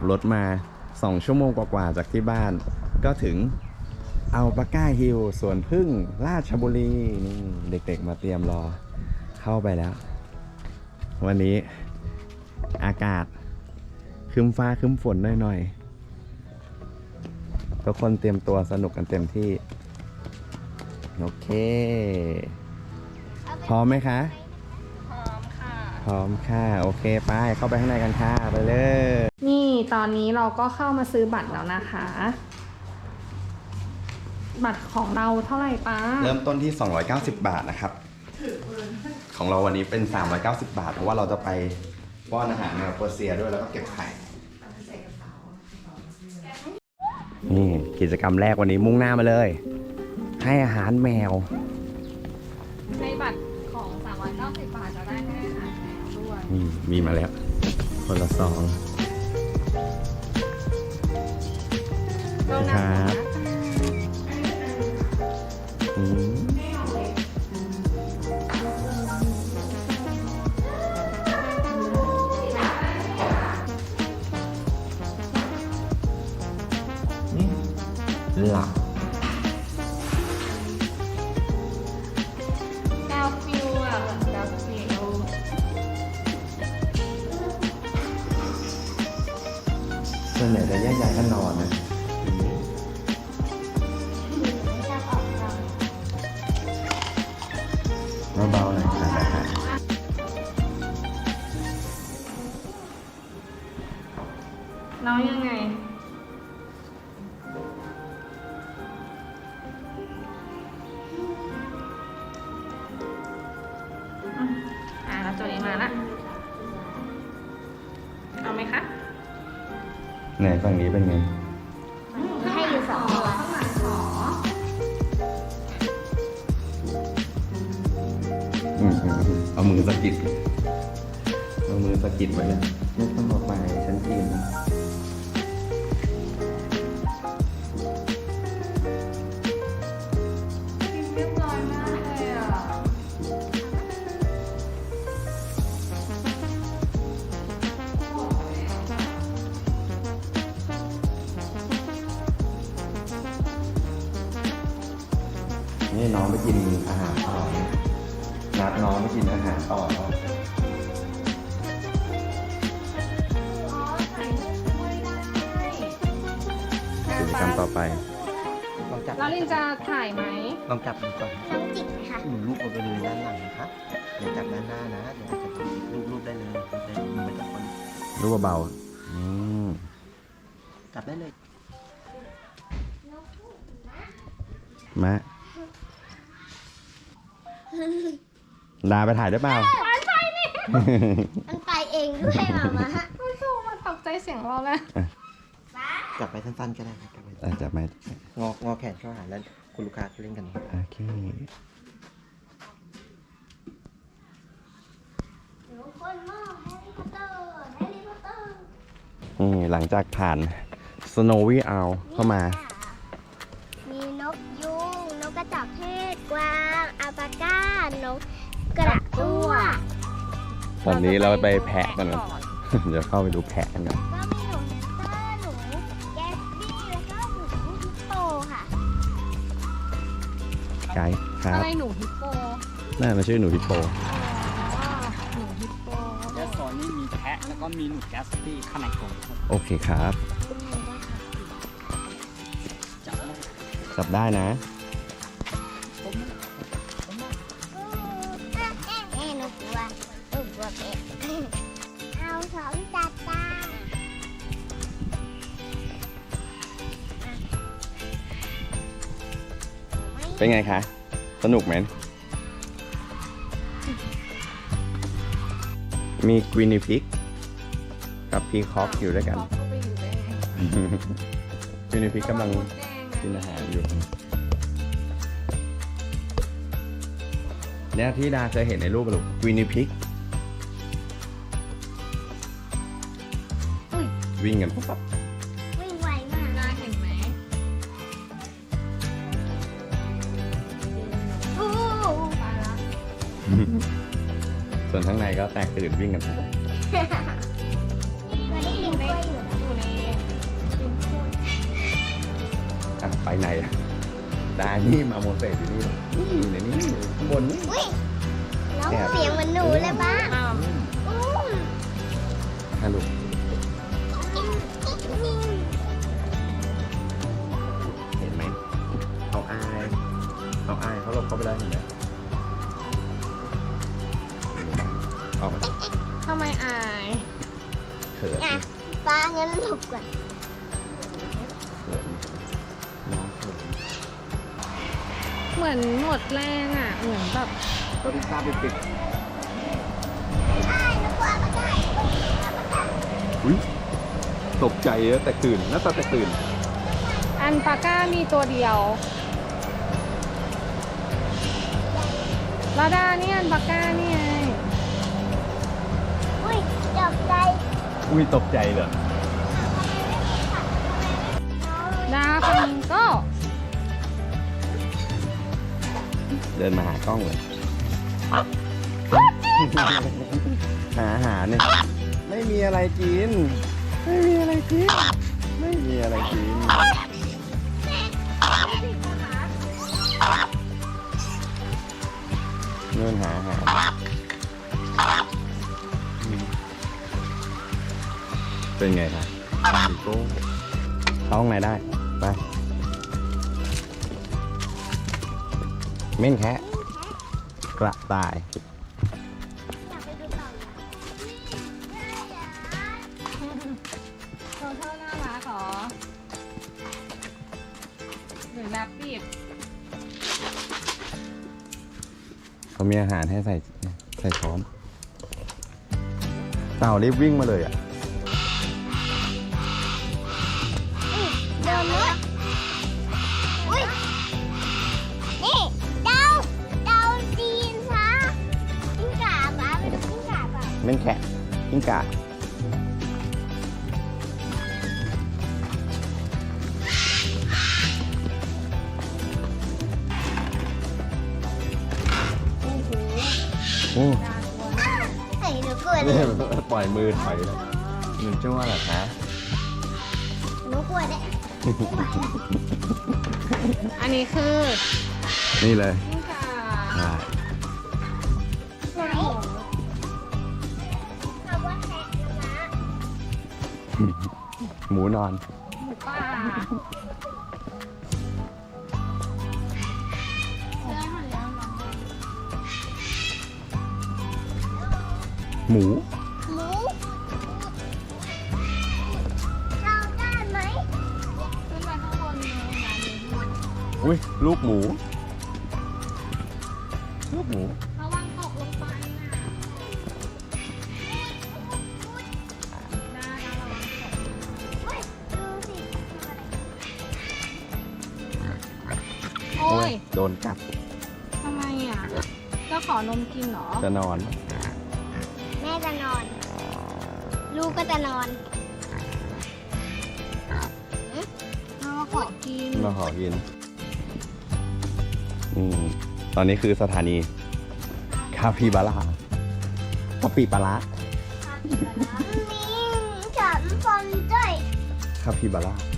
ขับรถมา 2 ชั่วโมงกว่าๆจากที่บ้าน ก็ถึงเอาปาก้าฮิลสวนพึ่งราชบุรีนี่เด็กๆมาเตรียมรอเข้าไปแล้ว วันนี้อากาศคึมฟ้าคึมฝนหน่อยๆทุกคนเตรียมตัวสนุกกันเต็มที่ โอเค พร้อมไหมคะ ร้อมค่ะ โอเคไปเข้าไปข้างในกันค่ะ ไปเลย นี่ตอนนี้เราก็เข้ามาซื้อบัตรแล้วนะคะ บัตรของเราเท่าไหร่ป้า เริ่มต้นที่ 290 บาทนะครับ ของเราวันนี้เป็น 390 บาท เพราะว่าเราจะไปป้อนอาหารแมวเปอร์เซียด้วยแล้วก็เก็บไข่ นี่กิจกรรมแรกวันนี้มุ่งหน้ามาเลย ให้อาหารแมว วด้วยนี่มีมาแล้ว คนละซองโดนัทครับนะอืมหลับ แล้วยังไงอืมอ่าแล้วตัวนี้มาละ เอาไหมคะไหนฝั่งนี้เป็นไง ให้อยู่สองตัวอืมอืมอืมเอามือสะกิด เอามือสะกิดไว้เลยไม่ต้องออกไปฉันกิน นัดน้องไปกินอาหารต่อกิจกรรมต่อไป ลองจับแล้วลินจะถ่ายไหม ลองจับดูก่อนต้องจิกค่ะหนูรูปเอาไปเลยด้านหลังนะคะอย่าจับด้านหน้านะเดี๋ยวจจะรูปรูปได้เลยรูปได้เลยมันจะคนรูปเบาๆอืมจับได้เลยมา ดาไปถ่ายได้เปล่า มันไปเองด้วยมามาไม่ถูกมาตกใจเสียงเราเลยจับไปสั้นๆก็ได้ครับจับไปอาจจะไม่งองอแขนเข้าหาแล้วคุณลูกค้าเล่นกันโอเคหนูคนหม้อแฮร์รี่พอตเตอร์แฮร์รี่พอตเตอร์นี่หลังจากผ่าน Snowy Owl เข้ามา มีนกยุงนกกระจอกเทศกวาง อัลปาก้านก กระตั้วตอนนี้เราไปแพะกันก่อน เดี๋ยวเข้าไปดูแพะกันก่อนก็มีหนูเตอร์หนูแกสบี้แล้วก็หนูฮิปโปค่ะไกด์ครับอะไรหนูฮิปโปน่ามันชื่อหนูฮิปโปอ๋อหนูฮิปโปแกสโซนนี่มีแพะแล้วก็มีหนูแกสตี้ข้างในกรงครับโอเคครับ จับได้จับได้นะ เป็นไงคะ สนุกไหม มีกวินิพิก กับพีคอกอยู่ด้วยกันเขาก็ไปอยู่ได้ไงกวินิพิกกำลังมดแดงกินอาหารอยู่ เนี่ยที่ดาเคยเห็นในรูปปะลูกกวินิพิก วิ่งกันปุ๊บปั๊บ ข้างในก็แตกตื่นวิ่งกันเราได้ยินกไปไหนดานี่มาโมเสสอยู่นี่นี่อยู่ในนี้บนนี่อุ้ยเสียงเหมือนหนูเลยป้าอุ้มฮะลูกเห็นไหมเอาอายเอาอายเขาหลบเข้าไปได้เห็นไหม ไมอายเขินอะป้างั้นหลบก่อนเขินน้องเขินเหมือนหมดแรงอะ เหมือนแบบก็พิซซ่าไปปิดใช่หนูกลัวมันได้อุ้ยตกใจแล้วแต่ตื่นน่าจะแต่ตื่น อันปาก้ามีตัวเดียวลาดานี่อันปาก้านี่ไอุ้ยตกใจเลยดาฟามิงโก้เดินมาหากล้องเลยหาอาหารเนี่ยไม่มีอะไรกิน ไม่มีอะไรกิน ไม่มีอะไรกิน เงินหาอาหาร เป็นไงครับดิโก้เข้าห้องไหนได้ ไป เม่นแคะกระต่ายอยากไปดูต่อเลยโทเทอร์น่ารักเหรอหรือแบบปีบเขามีอาหารให้ใส่ใส่ช้อมเต่ารีบวิ่งมาเลยอะ ก่าป่ะเม่นแคะกิ้งก่าโอ้โหโอ้ดากลัวมากเฮ้ยหนูกลัวเลเนี่ยยปล่อยมือถอยเลยมันจ้วเหรอคะหนูกลัวเลยอันนี้คือ นี่เลยกิ้งก่ หมูนอนหมูป่าเดินหันแล้วน้องหมู หมูเราได้ไหมขึ้นไปข้างบนเลยนะนี่อุ้ยลูกหมู ลูกหมู ดนกัดทำไมอะจะขอนมกินเหรอ จะนอน แม่จะนอน ลูกก็จะนอนเราขอกิน มาขอกินอืมตอนนี้คือสถานี คาปิบาร่ากะปิปลาร้ามีฉันคนด้วยคาปิบาร่าอา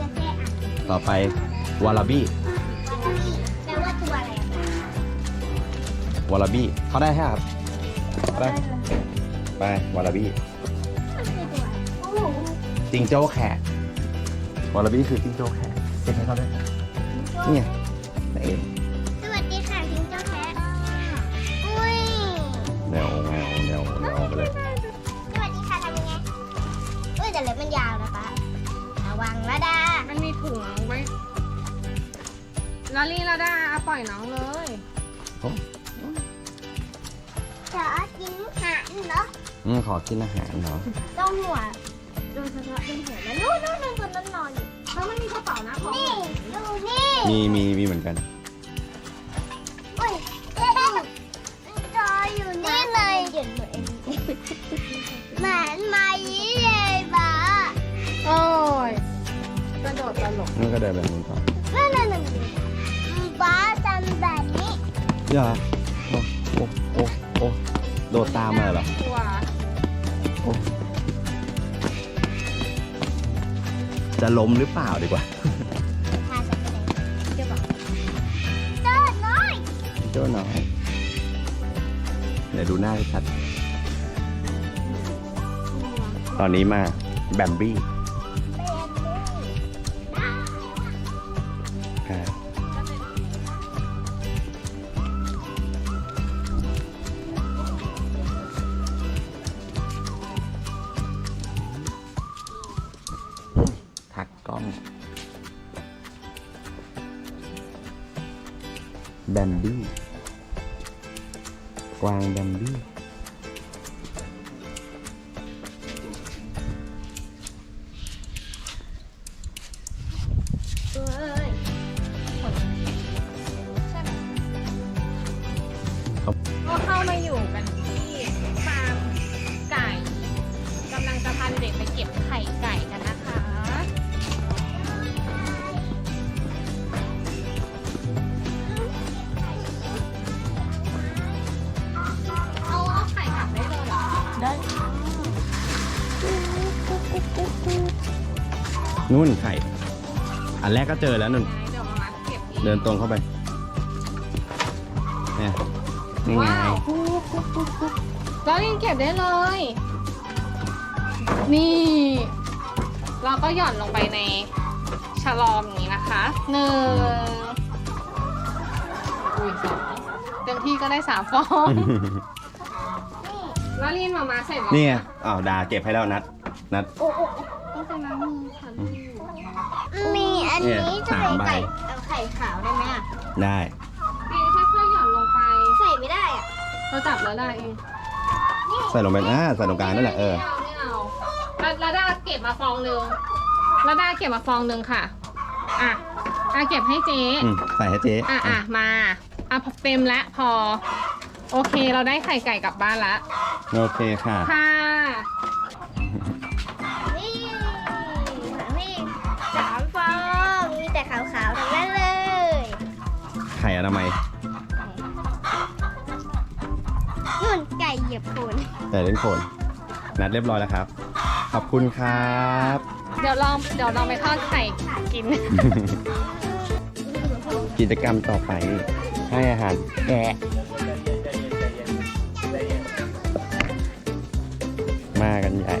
จะแช่อ่างต่อไปวาลาบี้แปลว่าตัวอะไรวาลาบี้เขาได้ฮะครับไปไปวาลาบี้มันคือตัวอะไรโอ้โหจิงโจ้แขกวาลาบี้คือจิงโจ้แขกเก็บให้เขาด้วยเนี่ยไห ลาลี่ลาดาเอาปล่อยน้องเลยจะกินหางเหรออืมขอกินอาหารเนาะต้องหัวโดนเฉพาะตรงหัวแล้วนู่นนู่นนู่นตัวนั้นนอนอยู่แล้วมันมีกระเป๋านะของนี่ดูนี่มีมีมีเหมือนกันอุ้ยจออยู่นี่เลยเดี๋ยวหนูเองเหมือนมายีเลยบ้าโอ้ยตลกนู่นก็เดินแบบนู้นต่อนั่นนั่นนั่น ป้าทำแบบนี้เหรอโอ้โอ้โอ้โอ้โดดตามมาเหรอ กลัวโอ้ จะล้มหรือเปล่าดีกว่าพาฉันไปไหนเดี๋ยวบอกเดินน้อยเจ้าหน่อยเดี๋ยวดูหน้าให้ชัด ตอนนี้มาแบมบี้ครับ แบมบี้ก นู่นไข่ อันแรกก็เจอแล้วนุ่น เดี๋ยวมามาเก็บอีกเดินตรงเข้าไปเนี่ยนี่ไงว้าวแล้วยังเก็บได้เลย นี่ เราก็หย่อนลงไปในฉลอมอย่างนี้นะคะหนึ่งอุ้ยสองเต็มที่ก็ได้สามฟองแล้วลีนมามาเสร็จแล้วนี่ไงอ้าวดาเก็บให้แล้วนัด นัดโอ้โอ้โอ้ ต้องใช้น้ำมือค่ะลูกมีอันนี้เนี่ยจะเป็นสามใบไก่เอาไข่ขาวได้ไหมอะได้ลีนค่อยๆหย่อนลงไป ใส่ไม่ได้อะเราจับแล้วได้เองใส่ลงไปอ่าใส่ตรงกลางนั่นแหละเออไม่เอาไม่เอาแล้วแล้วด้าเก็บมาฟองหนึ่งแล้วด้าเก็บมาฟองหนึ่งค่ะ อะอะเก็บให้เจ๊อืมใส่ให้เจ๊อะอะมาอะพอเต็มแล้วพอ โอเคเราได้ไข่ไก่กลับบ้านแล้วโอเคค่ะ ค่ะ ไข่อนามัยนุ่นไก่เหยียบโคนแต่เล่นโคนนัดเรียบร้อยแล้วครับ ขอบคุณครับ เดี๋ยวลองเดี๋ยวลองไปทอดไข่กิน กิจกรรมต่อไปให้อาหารแกะมากันใหญ่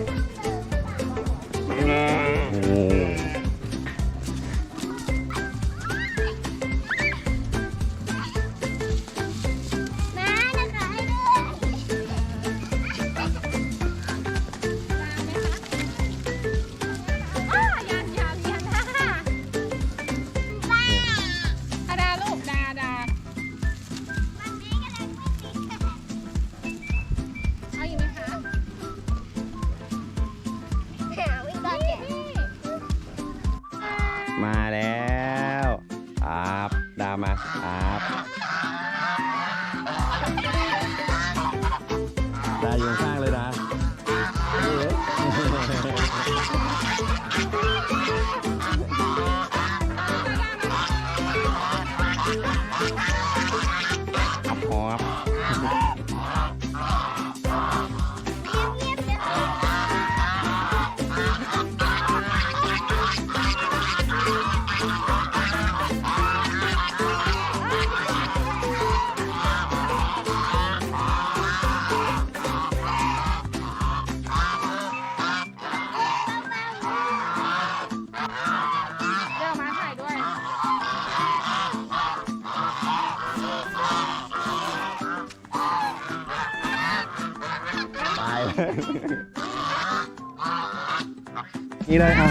นี่เลยครับ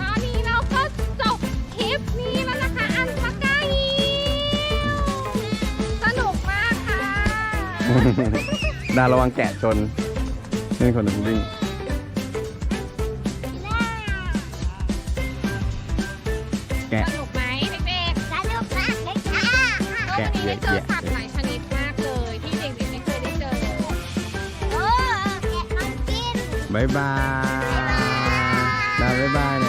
ตอนนี้เราก็จบคลิปนี้แล้วนะคะ อันพักกายิสนุกมากค่ะ ดาระวังแกะชนนี่คนหนึ่งวิ่งแกะ สนุกไหมเด็กสนุกมากเลยค่ะๆแกะวันนี้ได้เจอแกะสัตว์หลายช โอ้แกะ